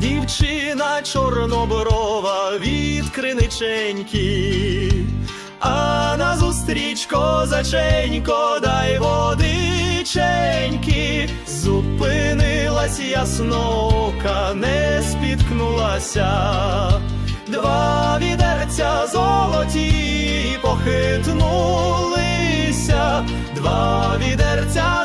дівчина чорноброва від криниченьки, а назустріч козаченько, дай водиченьки, зупинилась ясноока, не спіткнулася, два відерця золоті похитнулися, два відерця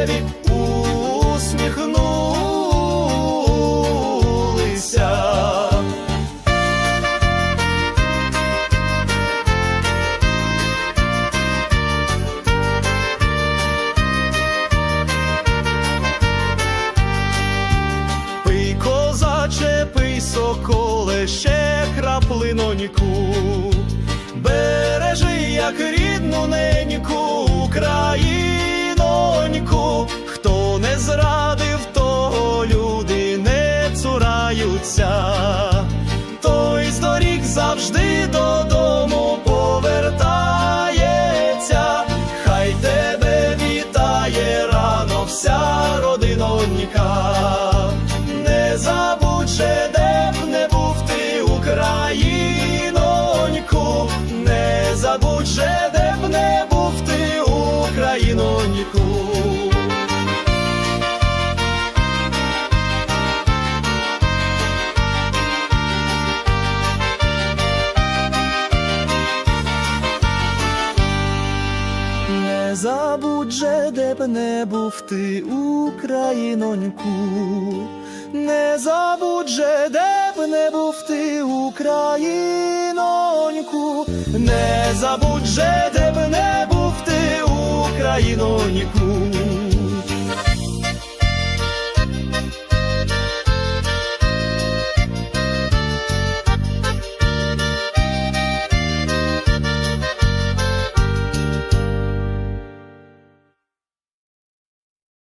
вишневі усміхнулися. Пий козаче, пий соколе, ще краплиноньку, бережи, як рідну неньку, Україноньку, родинонька. Не забудь же, де б не був ти, Україноньку, не забудь же, Не забудь же, де б не був ти, Україноньку, не забудь же, де б не був ти, Україноньку, не забудь же, де б не був ти, Україноньку.